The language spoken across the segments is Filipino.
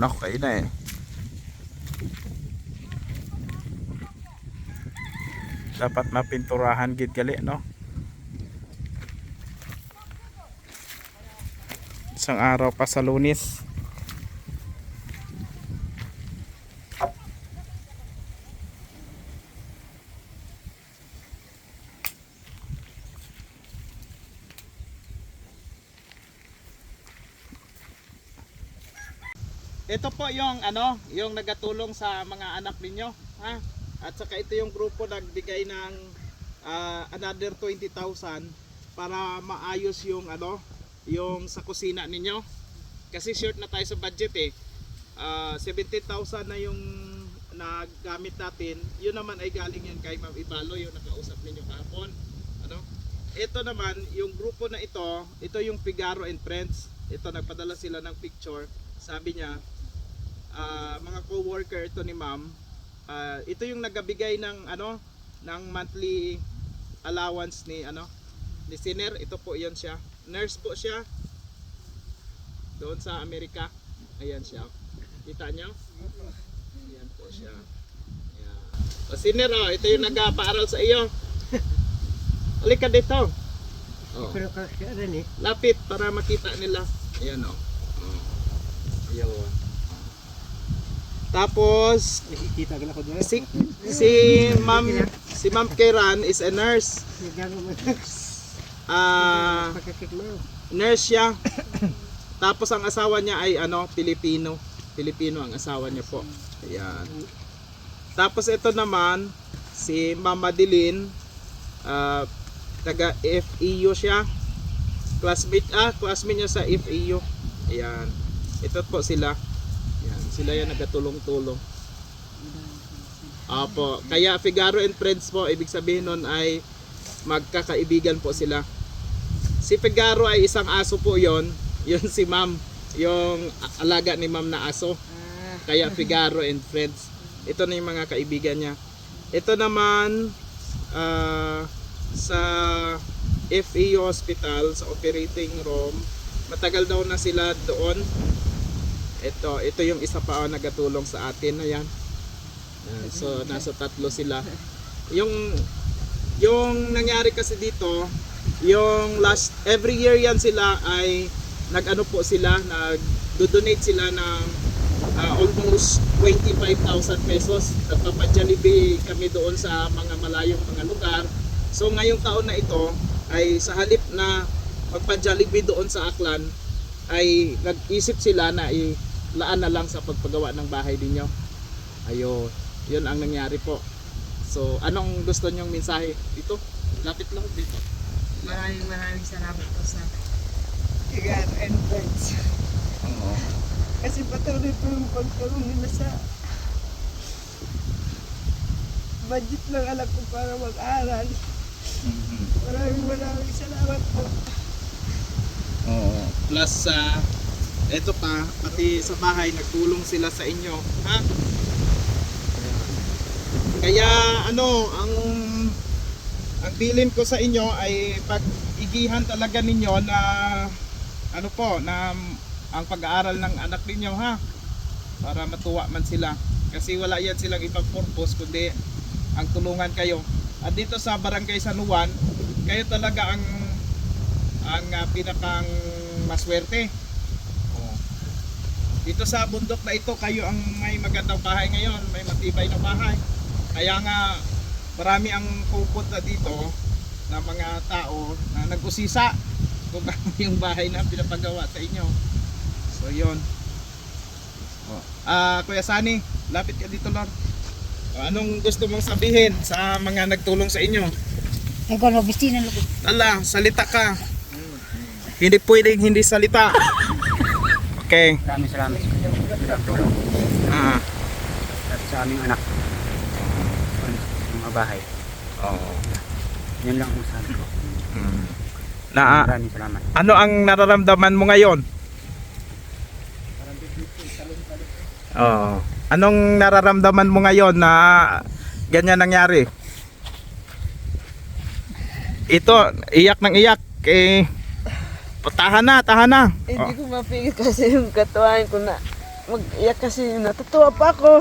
Okay na eh. Dapat mapinturahan gid gali no. Isang araw pa sa lunis. Ito po yung ano, yung nagatulong sa mga anak ninyo, ha? At saka ito yung grupo nagbigay ng ah, another 20,000 para maayos yung ano, yung sa kusina ninyo. Kasi short na tayo sa budget eh. Ah, 17,000 na yung nagamit natin. Yun naman ay galing yan kay Ma'am Ibalo, yung nakausap ninyo kahapon. Ano? Ito naman, yung grupo na ito, ito yung Figaro and Friends. Ito, nagpadala sila ng picture. Sabi niya, ah, mga co-worker ito ni ma'am. Ah, ito yung nagabigay ng ano ng monthly allowance ni ano ni Siner ito po yan siya. Nurse po siya. Doon sa Amerika. Ayan siya. Kita nyo? Ayan po siya. Ayan. o Siner oh, ito yung nagpaaral sa iyo. Halika dito. Oh. Pero kasi ni, lapit para makita nila. Ayan oh. oh. ayan oh. Tapos nakikita ka na ko doon. si si Ma'am si Ma'am Kiran is a nurse. Ah, mo. nurse siya. Tapos ang asawa niya ay ano, Pilipino. Pilipino ang asawa niya po. Ayan. Tapos ito naman si Ma'am Madeline ah, taga FEU siya. Classmate ah, classmate niya sa FEU. Ayan. Ito po sila. Sila yan nagatulong-tulong. Opo, kaya Figaro and Friends po, ibig sabihin nun ay magkakaibigan po sila. Si Figaro ay isang aso po yon, yun si Ma'am, yung alaga ni Ma'am na aso. Kaya Figaro and Friends. Ito na yung mga kaibigan niya. Ito naman ah, sa FEU Hospital sa operating room. Matagal daw na sila doon. Ito, ito yung isa pa oh, nagatulong sa atin. Ayan. Ayan, so nasa tatlo sila. Yung yung nangyari kasi dito, yung last every year yan sila ay nag-ano po sila, nag-donate sila ng ah, almost 25,000 pesos. Nagpapa-Jollibee kami doon sa mga malayong mga lugar. So ngayong taon na ito ay sa halip na magpa-Jollibee doon sa Aklan ay nag-isip sila na ilaan na lang sa pagpagawa ng bahay ninyo. Ayun, yun ang nangyari po. So, anong gusto nyong mensahe dito? Lapit lang dito. Maraming maraming salamat po sa God and friends. Oo. Kasi patuloy po yung pagtulong nila sa budget ng anak ko para mag-aral. Maraming maraming salamat po. Oo. Plus sa eto pa, pati sa bahay nagtulong sila sa inyo, ha? Kaya ano, ang ang bilin ko sa inyo ay pag-igihan talaga ninyo na ano po, na ang pag-aaral ng anak ninyo, ha? Para matuwa man sila. Kasi wala yan silang ibang purpose kundi ang tulungan kayo. At dito sa Barangay San Juan, kayo talaga ang ang ah, pinakang maswerte. Dito sa bundok na ito, kayo ang may magandang bahay ngayon, may matibay na bahay. Kaya nga marami ang pupunta dito na mga tao na nag-usisa kung ano yung bahay na pinapagawa sa inyo. So yun. Oh. Ah, Kuya Sani, lapit ka dito lang. Oh, anong gusto mong sabihin sa mga nagtulong sa inyo? Ay ko no bistina lo. Ala, salita ka. Hindi pwedeng hindi salita. Okay. Maraming salamat sa tulong Ah. at sa aming anak. Mga bahay. Oo. Yan lang ang sabi ko. Mm. Na Maraming salamat. ano ang nararamdaman mo ngayon? Oo. Anong nararamdaman mo ngayon na ganyan nangyari? Ito, iyak ng iyak eh tahan na, tahan na. Hindi ko mapigil kasi yung katuwain ko na mag-iyak kasi natutuwa pa ako.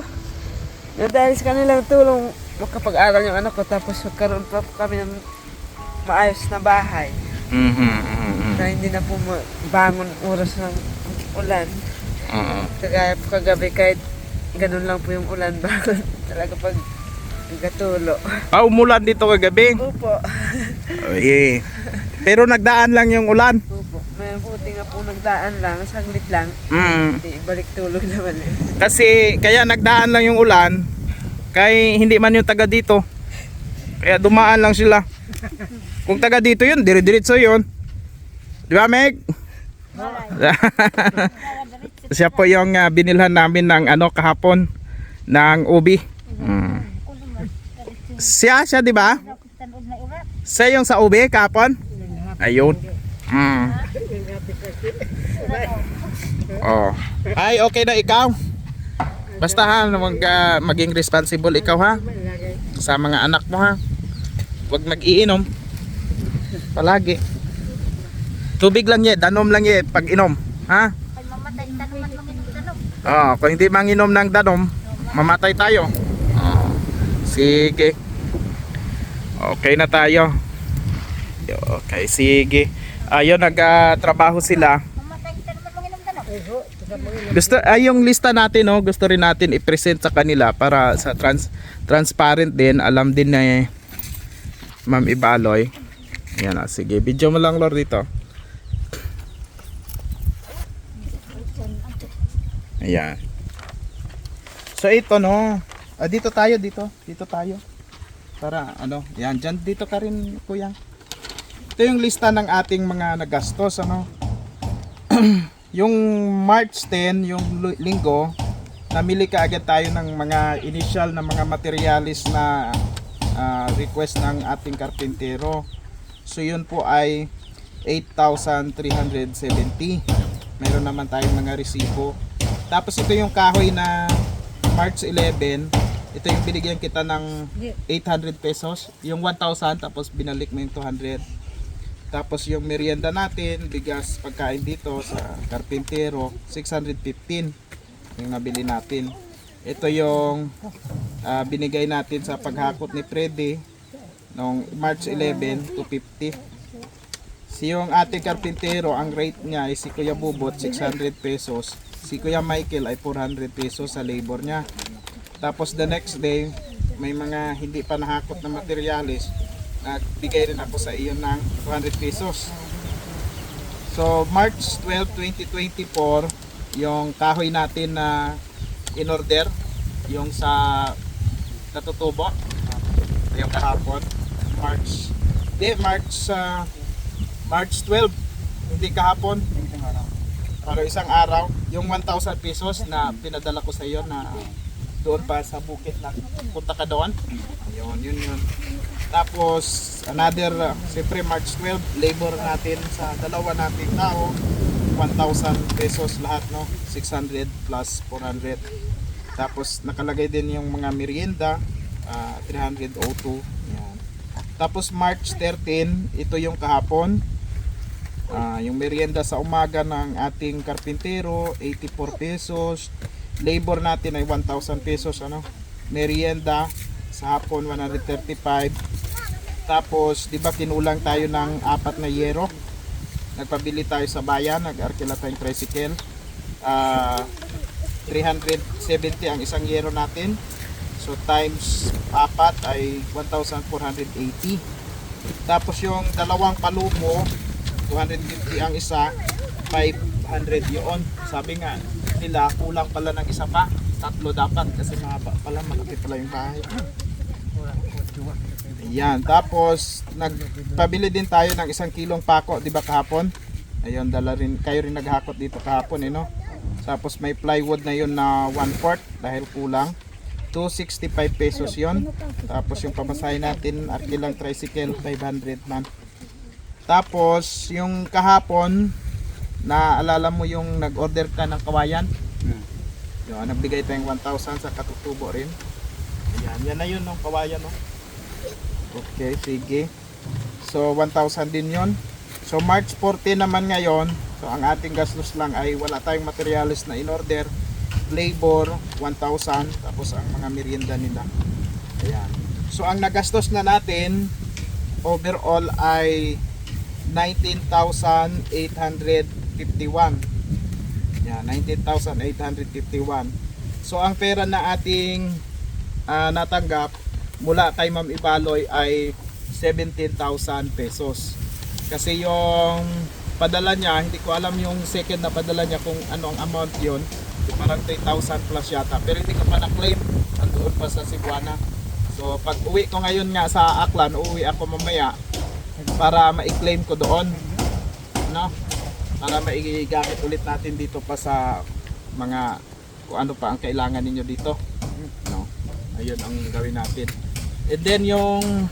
Na dahil sa kanilang tulong, makapag-aral yung anak ko tapos magkaroon pa kami ng maayos na bahay. Mhm. Na hindi na po bangon oras ng ulan. Oo. Kagaya po kagabi kahit ganun lang po yung ulan bangon talaga pag gatulo. Ah, umulan dito kagabi. Opo. Eh. Pero nagdaan lang yung ulan. May buti nga po nagdaan lang, saglit lang. Mm. Hindi, balik tulog naman eh. Kasi kaya nagdaan lang yung ulan kay hindi man yung taga dito. Kaya dumaan lang sila. Kung taga dito yun, dire-diretso yun. Di ba, Meg? Siya po yung ah, binilhan namin ng ano kahapon ng ubi. Mm. Siya, siya di ba? Siya yung sa ubi kahapon? Ayun. Mm. Oh. Ay, okay na ikaw. Basta ha, mag, ah, maging responsible ikaw ha. Sa mga anak mo ha. Huwag nag-iinom. Palagi. Tubig lang ye, danom lang ye pag inom. Ha? Oh, kung hindi manginom ng danom, mamatay tayo. Oh, sige. Okay na tayo. Okay, sige. Ayun, nagtrabaho sila. Gusto ay yung lista natin no, gusto rin natin i-present sa kanila para sa trans transparent din, alam din na eh, Ma'am Ibaloy. Yan ah, sige. Video mo lang Lord dito. Ayan. So ito no. Ah, dito tayo dito. Dito tayo. Para ano, yan diyan dito ka rin kuya. Ito yung lista ng ating mga nagastos ano. yung March 10, yung linggo, namili ka agad tayo ng mga initial na mga materialis na ah, request ng ating karpintero. So yun po ay 8,370. Meron naman tayong mga resibo. Tapos ito yung kahoy na March 11. Ito yung binigyan kita ng 800 pesos. Yung 1,000 tapos binalik mo yung 200. Tapos yung merienda natin, bigas pagkain dito sa Carpintero, 615 yung nabili natin. Ito yung ah, binigay natin sa paghakot ni Freddy noong March 11 to 50. Si yung ating karpintero, ang rate niya ay si Kuya Bubot 600 pesos. Si Kuya Michael ay 400 pesos sa labor niya. Tapos the next day, may mga hindi pa nahakot na materyales. Nagbigay rin ako sa iyo ng 200 pesos. So March 12, 2024, yung kahoy natin na in order, yung sa natutubo, yung kahapon, March, di, March, ah, March 12, hindi kahapon, pero isang araw, yung 1,000 pesos na pinadala ko sa iyo na doon pa sa bukit na punta ka doon. Yun, yun, yun. Tapos, another, uh, siyempre March 12, labor natin sa dalawa nating tao, 1,000 pesos lahat, no? 600 plus 400. Tapos, nakalagay din yung mga merienda, ah, 302. Yan. Tapos, March 13, ito yung kahapon. Ah, yung merienda sa umaga ng ating karpintero, 84 pesos. Labor natin ay 1,000 pesos. Ano? Merienda sa hapon, 135. Tapos, di ba kinulang tayo ng apat na yero? Nagpabili tayo sa bayan, nag-arkila tayong tricycle. Ah, 370 ang isang yero natin. So times apat ay 1,480. Tapos yung dalawang palumo, 250 ang isa, 500 yun. Sabi nga nila, kulang pala ng isa pa. Tatlo dapat kasi mahaba pala, malaki pala yung bahay. Ayan, tapos nagpabili din tayo ng isang kilong pako, di ba kahapon? Ayun, dala rin, kayo rin naghakot dito kahapon, eh, no? Tapos may plywood na yun na 1 quart dahil kulang. 265 pesos yon. Tapos yung pamasahe natin, arkilang tricycle, 500 man. Tapos yung kahapon, naalala mo yung nag-order ka ng kawayan? Yun, nagbigay tayong 1,000 sa katutubo rin. Ayan, yan na yun, no, kawayan, no? Okay, sige. So, 1,000 din yon. So, March 14 naman ngayon, so ang ating gastos lang ay wala tayong materials na in-order. labor 1,000 tapos ang mga merienda nila. Ayan. So ang nagastos na natin overall ay 19,851. Yan, 19,851. So ang pera na ating ah, natanggap mula kay Ma'am Ibaloy ay 17,000 pesos. Kasi yung padala niya, hindi ko alam yung second na padala niya kung anong amount yon parang 3,000 plus yata. Pero hindi ko pa na-claim. Andoon pa sa Cebuana. So pag uwi ko ngayon nga sa Aklan, uuwi ako mamaya para ma-claim ko doon. No? Para maigamit ulit natin dito pa sa mga kung ano pa ang kailangan ninyo dito. No? Ayun ang gawin natin. And then yung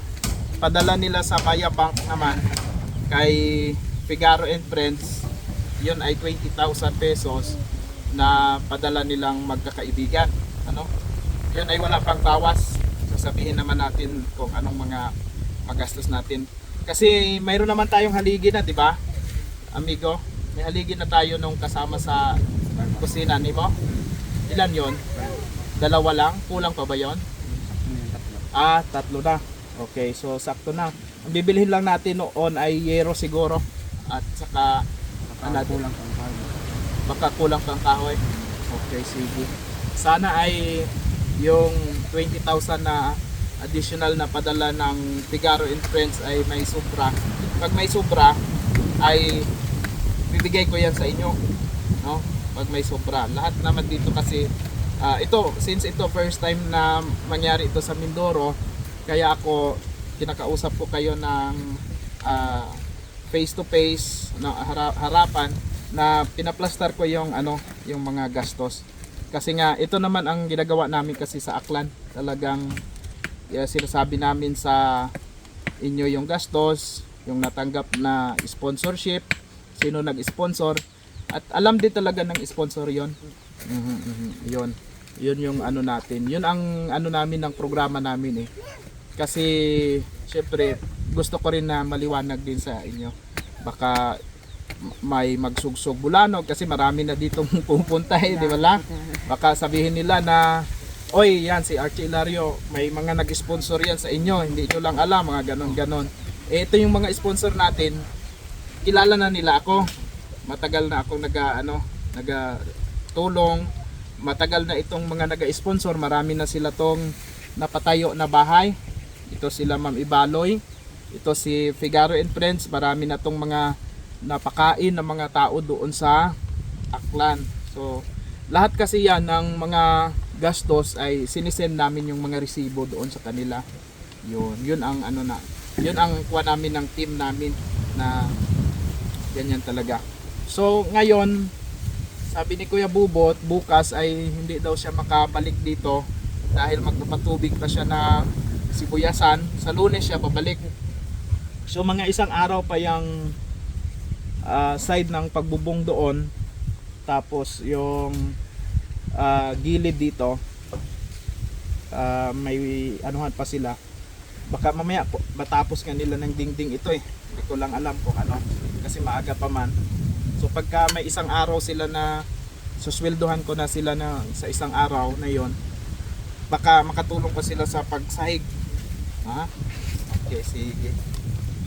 padala nila sa Maya Bank naman kay Figaro and Friends, yun ay 20,000 pesos na padala nilang magkakaibigan. Ano? Yun ay wala pang bawas. Sasabihin naman natin kung anong mga magastos natin. Kasi mayroon naman tayong haligi na, di ba? Amigo, may haligi na tayo nung kasama sa kusina ni mo. Ilan yon? Dalawa lang? Kulang pa ba yon? Ah, tatlo na. Okay, so sakto na. Ang bibilhin lang natin noon ay yero siguro. At saka ano, kulang pang kahoy. Baka kulang pang kahoy. Okay, sige. Sana ay yung 20,000 na additional na padala ng Figaro and Friends ay may sobra. Pag may sobra ay bibigay ko yan sa inyo. No? Pag may sobra. Lahat naman dito kasi ah, ito, since ito first time na mangyari ito sa Mindoro, kaya ako kinakausap ko kayo ng face to face na hara- harapan na pinaplastar ko yung ano yung mga gastos. Kasi nga ito naman ang ginagawa namin kasi sa Aklan. Talagang yeah, sinasabi namin sa inyo yung gastos yung natanggap na sponsorship sino nag-sponsor. At alam din talaga ng sponsor yon Mhm, mhm, yon yun yung ano natin yun ang ano namin ng programa namin eh kasi syempre gusto ko rin na maliwanag din sa inyo baka may magsugsog bulanog kasi marami na ditong pupunta eh, di ba? Baka sabihin nila na Oy, yan si Archie Ilario, may mga nag-sponsor yan sa inyo, hindi nyo lang alam, mga ganon-ganon. Eh, ito yung mga sponsor natin, kilala na nila ako. Matagal na akong naga, ano, naga tulong. Matagal na itong mga naga-sponsor, marami na sila tong napatayo na bahay. Ito sila Ma'am Ibaloy. Ito si Figaro and Friends, marami na tong mga napakain ng mga tao doon sa Aklan. So, lahat kasi yan ng mga gastos ay sinisend namin yung mga resibo doon sa kanila. Yun, yun ang ano na, yun ang kuha namin ng team namin na ganyan talaga. So, ngayon, sabi ni Kuya Bubot, bukas ay hindi daw siya makabalik dito dahil magpapatubig pa siya na sibuyasan. Sa lunes siya babalik. So, mga isang araw pa yung ah, side ng pagbubong doon. Tapos, yung ah, gilid dito, ah, may anuhan pa sila. Baka mamaya po, matapos nga nila ng dingding ito eh. Hindi ko lang alam kung ano. Kasi maaga pa man. So pagka may isang araw sila na susweldohan ko na sila na sa isang araw na yon baka makatulong pa sila sa pagsahig. Ha? Okay, sige.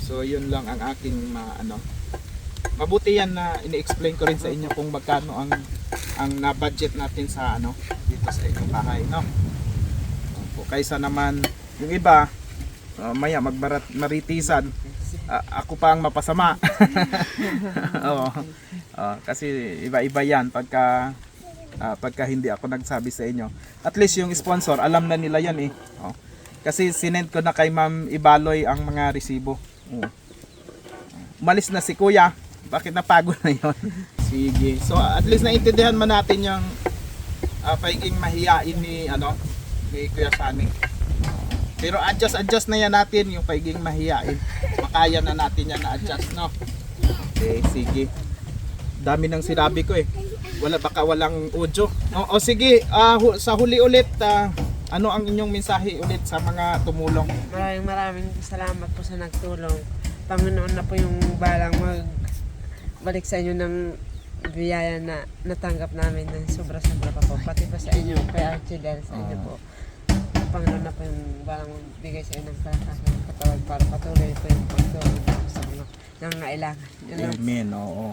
So yun lang ang aking ma ano. Mabuti yan na ini-explain ko rin sa inyo kung magkano ang ang na-budget natin sa ano dito sa inyong bahay, no? Opo, kaysa naman yung iba uh, maya magbarat maritisan Ah, ako pa ang mapasama. Oo. Ah, kasi iba-iba 'yan pagka ah, pagka hindi ako nagsabi sa inyo. At least yung sponsor, alam na nila 'yan eh. Oh. Kasi sinend ko na kay Ma'am Ibaloy ang mga resibo. Oo. Umalis na si Kuya. Bakit napagod na 'yon? Sige. So at least naintindihan man natin yung uh, pagiging mahiyain ni ano ni Kuya Sani. Pero adjust adjust na yan natin yung pagiging mahiyain. Makaya na natin yan na adjust no. Okay, sige. Dami nang sinabi ko eh. Wala baka walang audio. O, o sige, ah, hu- sa huli ulit ah, ano ang inyong mensahe ulit sa mga tumulong? Maraming maraming salamat po sa nagtulong. Panginoon na po yung balang mag balik sa inyo ng biyaya na natanggap namin ng sobra-sobra pa po. Pati pa sa inyo, kaya Archie dahil sa inyo po. Ang Panginoon na po walang bigay sa inyo ng kalakasan ng katawan para patuloy po yung pagtulong sa mga nangangailangan. Yun lang. Amen, oo.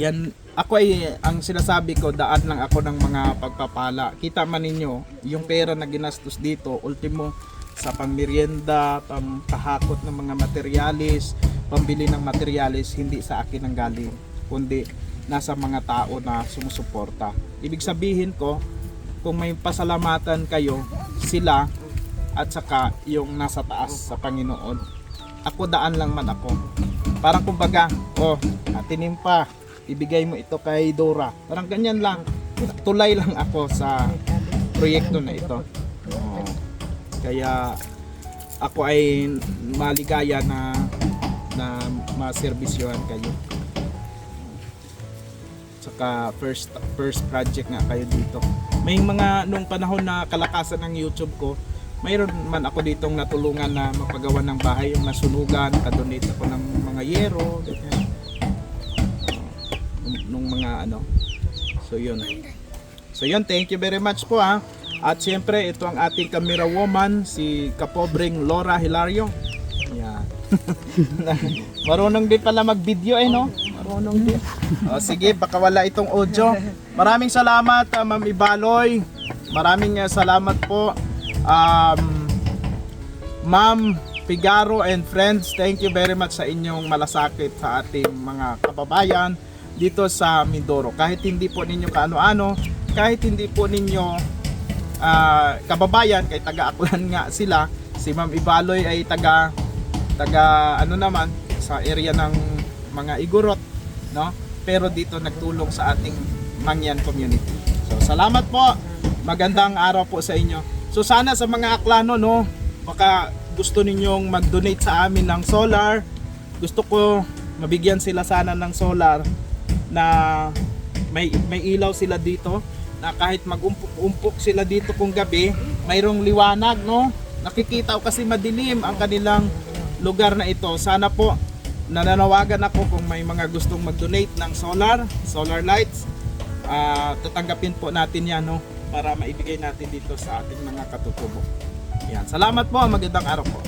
Yan, ako ay, ang sinasabi ko, daan lang ako ng mga pagpapala. Kita man ninyo, yung pera na ginastos dito, ultimo, sa pangmerienda, pangkahakot ng mga materialis, pambili ng materialis, hindi sa akin ang galing, kundi nasa mga tao na sumusuporta. Ibig sabihin ko, kung may pasalamatan kayo, sila, at saka yung nasa taas sa Panginoon. Ako daan lang man ako. Parang kumbaga, oh, atinin pa, ibigay mo ito kay Dora. Parang ganyan lang. Tulay lang ako sa proyekto na ito. Oo. Kaya ako ay maligaya na na maservisyohan kayo. Saka first first project nga kayo dito. May mga nung panahon na kalakasan ng YouTube ko, mayroon man ako ditong natulungan na mapagawa ng bahay yung nasunugan, kadonate ako ng mga yero, ganyan. Nung, nung mga ano. So yun. So yun, thank you very much po ha. At siyempre, ito ang ating camera woman, si Kapobreng Laura Hilario. Yan. Marunong din pala mag-video eh, no? Marunong din. O, sige, baka wala itong audio. Maraming salamat, ah, Ma'am Ibaloy. Maraming ah, salamat po. Um, Ma'am Figaro and friends, thank you very much sa inyong malasakit sa ating mga kababayan dito sa Mindoro. Kahit hindi po ninyo kaano-ano, kahit hindi po ninyo ah, kababayan, kay taga-Aklan nga sila, si Ma'am Ibaloy ay taga taga ano naman sa area ng mga Igorot, no? Pero dito nagtulong sa ating Mangyan community. So salamat po. Magandang araw po sa inyo. So sana sa mga Aklano no, baka gusto ninyong mag-donate sa amin ng solar. Gusto ko mabigyan sila sana ng solar na may may ilaw sila dito na kahit mag-umpok sila dito kung gabi, mayroong liwanag, no? Nakikita ko kasi madilim ang kanilang lugar na ito. Sana po nananawagan ako kung may mga gustong mag-donate ng solar, solar lights. Ah, tatanggapin po natin 'yan, no? Para maibigay natin dito sa ating mga katutubo. Yan. Salamat po. Magandang araw po.